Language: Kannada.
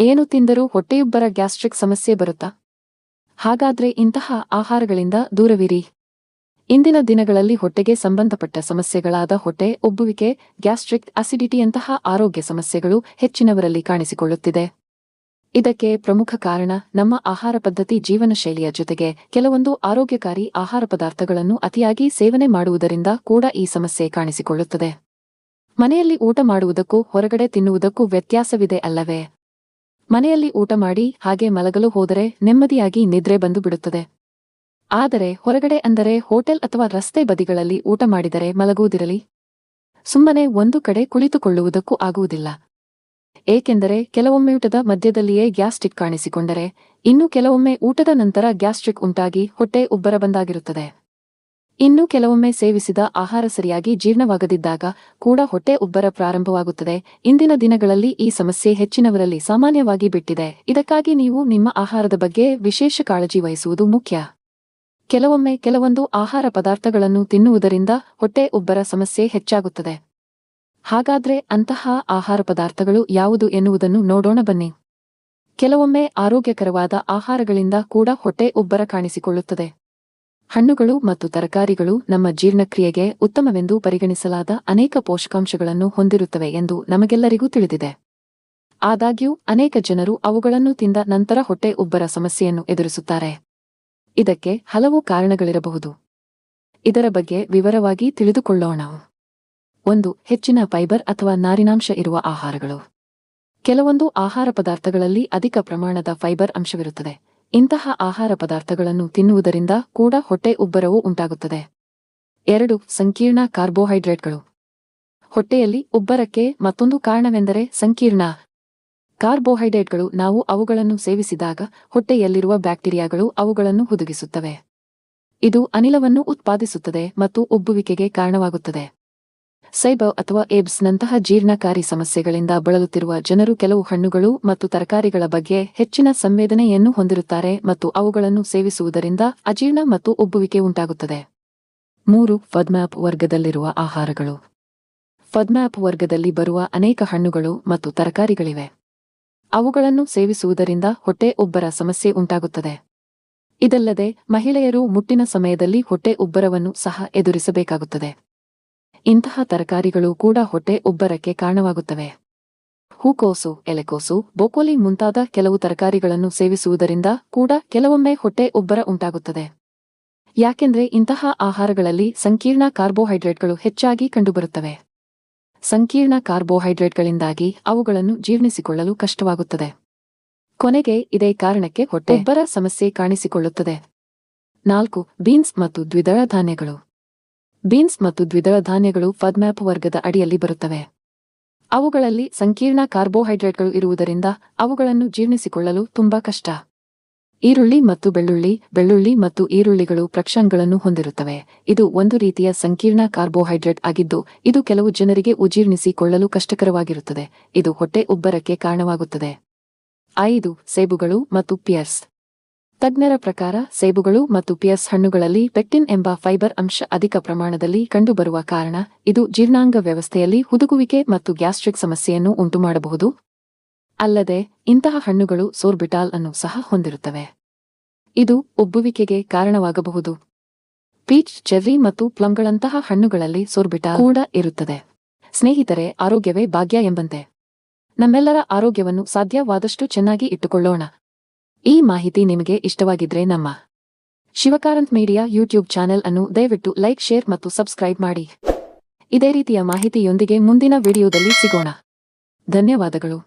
ಏನು ತಿಂದರೂ ಹೊಟ್ಟೆಯುಬ್ಬರ ಗ್ಯಾಸ್ಟ್ರಿಕ್ ಸಮಸ್ಯೆ ಬರುತ್ತಾ? ಹಾಗಾದ್ರೆ ಇಂತಹ ಆಹಾರಗಳಿಂದ ದೂರವಿರಿ. ಇಂದಿನ ದಿನಗಳಲ್ಲಿ ಹೊಟ್ಟೆಗೆ ಸಂಬಂಧಪಟ್ಟ ಸಮಸ್ಯೆಗಳಾದ ಹೊಟ್ಟೆ ಉಬ್ಬುವಿಕೆ ಗ್ಯಾಸ್ಟ್ರಿಕ್ ಅಸಿಡಿಟಿಯಂತಹ ಆರೋಗ್ಯ ಸಮಸ್ಯೆಗಳು ಹೆಚ್ಚಿನವರಲ್ಲಿ ಕಾಣಿಸಿಕೊಳ್ಳುತ್ತಿದೆ. ಇದಕ್ಕೆ ಪ್ರಮುಖ ಕಾರಣ ನಮ್ಮ ಆಹಾರ ಪದ್ಧತಿ ಜೀವನ ಶೈಲಿಯ ಜೊತೆಗೆ ಕೆಲವೊಂದು ಆರೋಗ್ಯಕಾರಿ ಆಹಾರ ಪದಾರ್ಥಗಳನ್ನು ಅತಿಯಾಗಿ ಸೇವನೆ ಮಾಡುವುದರಿಂದ ಕೂಡ ಈ ಸಮಸ್ಯೆ ಕಾಣಿಸಿಕೊಳ್ಳುತ್ತದೆ. ಮನೆಯಲ್ಲಿ ಊಟ ಮಾಡುವುದಕ್ಕೂ ಹೊರಗಡೆ ತಿನ್ನುವುದಕ್ಕೂ ವ್ಯತ್ಯಾಸವಿದೆ ಅಲ್ಲವೇ? ಮನೆಯಲ್ಲಿ ಊಟ ಮಾಡಿ ಹಾಗೆ ಮಲಗಲು ಹೋದರೆ ನೆಮ್ಮದಿಯಾಗಿ ನಿದ್ರೆ ಬಂದು ಬಿಡುತ್ತದೆ. ಆದರೆ ಹೊರಗಡೆ ಅಂದರೆ ಹೋಟೆಲ್ ಅಥವಾ ರಸ್ತೆ ಬದಿಗಳಲ್ಲಿ ಊಟ ಮಾಡಿದರೆ ಮಲಗುವುದಿರಲಿ. ಸುಮ್ಮನೆ ಒಂದು ಕಡೆ ಕುಳಿತುಕೊಳ್ಳುವುದಕ್ಕೂ ಆಗುವುದಿಲ್ಲ. ಏಕೆಂದರೆ ಕೆಲವೊಮ್ಮೆ ಊಟದ ಮಧ್ಯದಲ್ಲಿಯೇ ಗ್ಯಾಸ್ಟ್ರಿಕ್ ಕಾಣಿಸಿಕೊಂಡರೆ, ಇನ್ನು ಕೆಲವೊಮ್ಮೆ ಊಟದ ನಂತರ ಗ್ಯಾಸ್ಟ್ರಿಕ್ ಉಂಟಾಗಿ ಹೊಟ್ಟೆ ಉಬ್ಬರ ಬಂದಾಗಿರುತ್ತದೆ. ಇನ್ನು ಕೆಲವೊಮ್ಮೆ ಸೇವಿಸಿದ ಆಹಾರ ಸರಿಯಾಗಿ ಜೀರ್ಣವಾಗದಿದ್ದಾಗ ಕೂಡ ಹೊಟ್ಟೆ ಉಬ್ಬರ ಪ್ರಾರಂಭವಾಗುತ್ತದೆ. ಇಂದಿನ ದಿನಗಳಲ್ಲಿ ಈ ಸಮಸ್ಯೆ ಹೆಚ್ಚಿನವರಲ್ಲಿ ಸಾಮಾನ್ಯವಾಗಿ ಬಿಟ್ಟಿದೆ. ಇದಕ್ಕಾಗಿ ನೀವು ನಿಮ್ಮ ಆಹಾರದ ಬಗ್ಗೆ ವಿಶೇಷ ಕಾಳಜಿ ವಹಿಸುವುದು ಮುಖ್ಯ. ಕೆಲವೊಮ್ಮೆ ಕೆಲವೊಂದು ಆಹಾರ ಪದಾರ್ಥಗಳನ್ನು ತಿನ್ನುವುದರಿಂದ ಹೊಟ್ಟೆ ಉಬ್ಬರ ಸಮಸ್ಯೆ ಹೆಚ್ಚಾಗುತ್ತದೆ. ಹಾಗಾದ್ರೆ ಅಂತಹ ಆಹಾರ ಪದಾರ್ಥಗಳು ಯಾವುದು ಎನ್ನುವುದನ್ನು ನೋಡೋಣ ಬನ್ನಿ. ಕೆಲವೊಮ್ಮೆ ಆರೋಗ್ಯಕರವಾದ ಆಹಾರಗಳಿಂದ ಕೂಡ ಹೊಟ್ಟೆ ಉಬ್ಬರ ಕಾಣಿಸಿಕೊಳ್ಳುತ್ತದೆ. ಹಣ್ಣುಗಳು ಮತ್ತು ತರಕಾರಿಗಳು ನಮ್ಮ ಜೀರ್ಣಕ್ರಿಯೆಗೆ ಉತ್ತಮವೆಂದು ಪರಿಗಣಿಸಲಾದ ಅನೇಕ ಪೋಷಕಾಂಶಗಳನ್ನು ಹೊಂದಿರುತ್ತವೆ ಎಂದು ನಮಗೆಲ್ಲರಿಗೂ ತಿಳಿದಿದೆ. ಆದಾಗ್ಯೂ, ಅನೇಕ ಜನರು ಅವುಗಳನ್ನು ತಿಂದ ನಂತರ ಹೊಟ್ಟೆ ಉಬ್ಬರ ಸಮಸ್ಯೆಯನ್ನು ಎದುರಿಸುತ್ತಾರೆ. ಇದಕ್ಕೆ ಹಲವು ಕಾರಣಗಳಿರಬಹುದು. ಇದರ ಬಗ್ಗೆ ವಿವರವಾಗಿ ತಿಳಿದುಕೊಳ್ಳೋಣ. ಒಂದು, ಹೆಚ್ಚಿನ ಫೈಬರ್ ಅಥವಾ ನಾರಿನಾಂಶ ಇರುವ ಆಹಾರಗಳು. ಕೆಲವೊಂದು ಆಹಾರ ಪದಾರ್ಥಗಳಲ್ಲಿ ಅಧಿಕ ಪ್ರಮಾಣದ ಫೈಬರ್ ಅಂಶವಿರುತ್ತದೆ. ಇಂತಹ ಆಹಾರ ಪದಾರ್ಥಗಳನ್ನು ತಿನ್ನುವುದರಿಂದ ಕೂಡ ಹೊಟ್ಟೆ ಉಬ್ಬರವು ಉಂಟಾಗುತ್ತದೆ. ಎರಡು, ಸಂಕೀರ್ಣ ಕಾರ್ಬೋಹೈಡ್ರೇಟ್ಗಳು. ಹೊಟ್ಟೆಯಲ್ಲಿ ಉಬ್ಬರಕ್ಕೆ ಮತ್ತೊಂದು ಕಾರಣವೆಂದರೆ ಸಂಕೀರ್ಣ ಕಾರ್ಬೋಹೈಡ್ರೇಟ್ಗಳು. ನಾವು ಅವುಗಳನ್ನು ಸೇವಿಸಿದಾಗ ಹೊಟ್ಟೆಯಲ್ಲಿರುವ ಬ್ಯಾಕ್ಟೀರಿಯಾಗಳು ಅವುಗಳನ್ನು ಹುದುಗಿಸುತ್ತವೆ. ಇದು ಅನಿಲವನ್ನು ಉತ್ಪಾದಿಸುತ್ತದೆ ಮತ್ತು ಉಬ್ಬುವಿಕೆಗೆ ಕಾರಣವಾಗುತ್ತದೆ. ಸೈಬವ್ ಅಥವಾ ಏಬ್ಸ್ನಂತಹ ಜೀರ್ಣಕಾರಿ ಸಮಸ್ಯೆಗಳಿಂದ ಬಳಲುತ್ತಿರುವ ಜನರು ಕೆಲವು ಹಣ್ಣುಗಳು ಮತ್ತು ತರಕಾರಿಗಳ ಬಗ್ಗೆ ಹೆಚ್ಚಿನ ಸಂವೇದನೆಯನ್ನು ಹೊಂದಿರುತ್ತಾರೆ ಮತ್ತು ಅವುಗಳನ್ನು ಸೇವಿಸುವುದರಿಂದ ಅಜೀರ್ಣ ಮತ್ತು ಉಬ್ಬುವಿಕೆ ಉಂಟಾಗುತ್ತದೆ. ಮೂರು ಫದ್ಮ್ಯಾಪ್ ವರ್ಗದಲ್ಲಿರುವ ಆಹಾರಗಳು. ಫದ್ಮ್ಯಾಪ್ ವರ್ಗದಲ್ಲಿ ಬರುವ ಅನೇಕ ಹಣ್ಣುಗಳು ಮತ್ತು ತರಕಾರಿಗಳಿವೆ. ಅವುಗಳನ್ನು ಸೇವಿಸುವುದರಿಂದ ಹೊಟ್ಟೆ ಉಬ್ಬರ ಸಮಸ್ಯೆ ಉಂಟಾಗುತ್ತದೆ. ಇದಲ್ಲದೆ ಮಹಿಳೆಯರು ಮುಟ್ಟಿನ ಸಮಯದಲ್ಲಿ ಹೊಟ್ಟೆ ಉಬ್ಬರವನ್ನು ಸಹ ಎದುರಿಸಬೇಕಾಗುತ್ತದೆ. ಇಂತಹ ತರಕಾರಿಗಳು ಕೂಡ ಹೊಟ್ಟೆ ಉಬ್ಬರಕ್ಕೆ ಕಾರಣವಾಗುತ್ತವೆ. ಹೂಕೋಸು ಎಲೆಕೋಸು ಬೋಕೋಲಿ ಮುಂತಾದ ಕೆಲವು ತರಕಾರಿಗಳನ್ನು ಸೇವಿಸುವುದರಿಂದ ಕೂಡ ಕೆಲವೊಮ್ಮೆ ಹೊಟ್ಟೆ ಉಬ್ಬರ ಉಂಟಾಗುತ್ತದೆ. ಯಾಕೆಂದ್ರೆ ಇಂತಹ ಆಹಾರಗಳಲ್ಲಿ ಸಂಕೀರ್ಣ ಕಾರ್ಬೋಹೈಡ್ರೇಟ್ಗಳು ಹೆಚ್ಚಾಗಿ ಕಂಡುಬರುತ್ತವೆ. ಸಂಕೀರ್ಣ ಕಾರ್ಬೋಹೈಡ್ರೇಟ್ಗಳಿಂದಾಗಿ ಅವುಗಳನ್ನು ಜೀರ್ಣಿಸಿಕೊಳ್ಳಲು ಕಷ್ಟವಾಗುತ್ತದೆ. ಕೊನೆಗೆ ಇದೇ ಕಾರಣಕ್ಕೆ ಹೊಟ್ಟೆ ಉಬ್ಬರ ಸಮಸ್ಯೆ ಕಾಣಿಸಿಕೊಳ್ಳುತ್ತದೆ. ನಾಲ್ಕು ಬೀನ್ಸ್ ಮತ್ತು ದ್ವಿದಳ ಧಾನ್ಯಗಳು. ಬೀನ್ಸ್ ಮತ್ತು ದ್ವಿದಳ ಧಾನ್ಯಗಳು ಫದ್ಮ್ಯಾಪ್ ವರ್ಗದ ಅಡಿಯಲ್ಲಿ ಬರುತ್ತವೆ. ಅವುಗಳಲ್ಲಿ ಸಂಕೀರ್ಣ ಕಾರ್ಬೋಹೈಡ್ರೇಟ್ಗಳು ಇರುವುದರಿಂದ ಅವುಗಳನ್ನು ಜೀರ್ಣಿಸಿಕೊಳ್ಳಲು ತುಂಬಾ ಕಷ್ಟ. ಈರುಳ್ಳಿ ಮತ್ತು ಬೆಳ್ಳುಳ್ಳಿ ಬೆಳ್ಳುಳ್ಳಿ ಮತ್ತು ಈರುಳ್ಳಿಗಳು ಪ್ರಕ್ಷನ್ಗಳನ್ನು ಹೊಂದಿರುತ್ತವೆ. ಇದು ಒಂದು ರೀತಿಯ ಸಂಕೀರ್ಣ ಕಾರ್ಬೋಹೈಡ್ರೇಟ್ ಆಗಿದ್ದು, ಇದು ಕೆಲವು ಜನರಿಗೆ ಉಜೀರ್ಣಿಸಿಕೊಳ್ಳಲು ಕಷ್ಟಕರವಾಗಿರುತ್ತದೆ. ಇದು ಹೊಟ್ಟೆ ಉಬ್ಬರಕ್ಕೆ ಕಾರಣವಾಗುತ್ತದೆ. ಐದು, ಸೇಬುಗಳು ಮತ್ತು ಪಿಯರ್ಸ್. ತಜ್ಞರ ಪ್ರಕಾರ, ಸೇಬುಗಳು ಮತ್ತು ಪಿಯಸ್ ಹಣ್ಣುಗಳಲ್ಲಿ ಪೆಕ್ಟಿನ್ ಎಂಬ ಫೈಬರ್ ಅಂಶ ಅಧಿಕ ಪ್ರಮಾಣದಲ್ಲಿ ಕಂಡುಬರುವ ಕಾರಣ, ಇದು ಜೀರ್ಣಾಂಗ ವ್ಯವಸ್ಥೆಯಲ್ಲಿ ಹುದುಗುವಿಕೆ ಮತ್ತು ಗ್ಯಾಸ್ಟ್ರಿಕ್ ಸಮಸ್ಯೆಯನ್ನು ಉಂಟುಮಾಡಬಹುದು. ಅಲ್ಲದೆ, ಇಂತಹ ಹಣ್ಣುಗಳು ಸೋರ್ಬಿಟಾಲ್ ಅನ್ನು ಸಹ ಹೊಂದಿರುತ್ತವೆ. ಇದು ಉಬ್ಬುವಿಕೆಗೆ ಕಾರಣವಾಗಬಹುದು. ಪೀಚ್, ಚೆರ್ರಿ ಮತ್ತು ಪ್ಲಂಗಳಂತಹ ಹಣ್ಣುಗಳಲ್ಲಿ ಸೋರ್ಬಿಟಾಲ್ ಕೂಡ ಇರುತ್ತದೆ. ಸ್ನೇಹಿತರೆ, ಆರೋಗ್ಯವೇ ಭಾಗ್ಯ ಎಂಬಂತೆ. ನಮ್ಮೆಲ್ಲರ ಆರೋಗ್ಯವನ್ನು ಸಾಧ್ಯವಾದಷ್ಟು ಚೆನ್ನಾಗಿ ಇಟ್ಟುಕೊಳ್ಳೋಣ. ಈ ಮಾಹಿತಿ ನಿಮಗೆ ಇಷ್ಟವಾಗಿದ್ರೆ ನಮ್ಮ ಶಿವಕಾರಂತ್ ಮೀಡಿಯಾ ಯೂಟ್ಯೂಬ್ ಚಾನೆಲ್ ಅನ್ನು ದಯವಿಟ್ಟು ಲೈಕ್, ಶೇರ್ ಮತ್ತು ಸಬ್ಸ್ಕ್ರೈಬ್ ಮಾಡಿ. ಇದೇ ರೀತಿಯ ಮಾಹಿತಿಯೊಂದಿಗೆ ಮುಂದಿನ ವಿಡಿಯೋದಲ್ಲಿ ಸಿಗೋಣ. ಧನ್ಯವಾದಗಳು.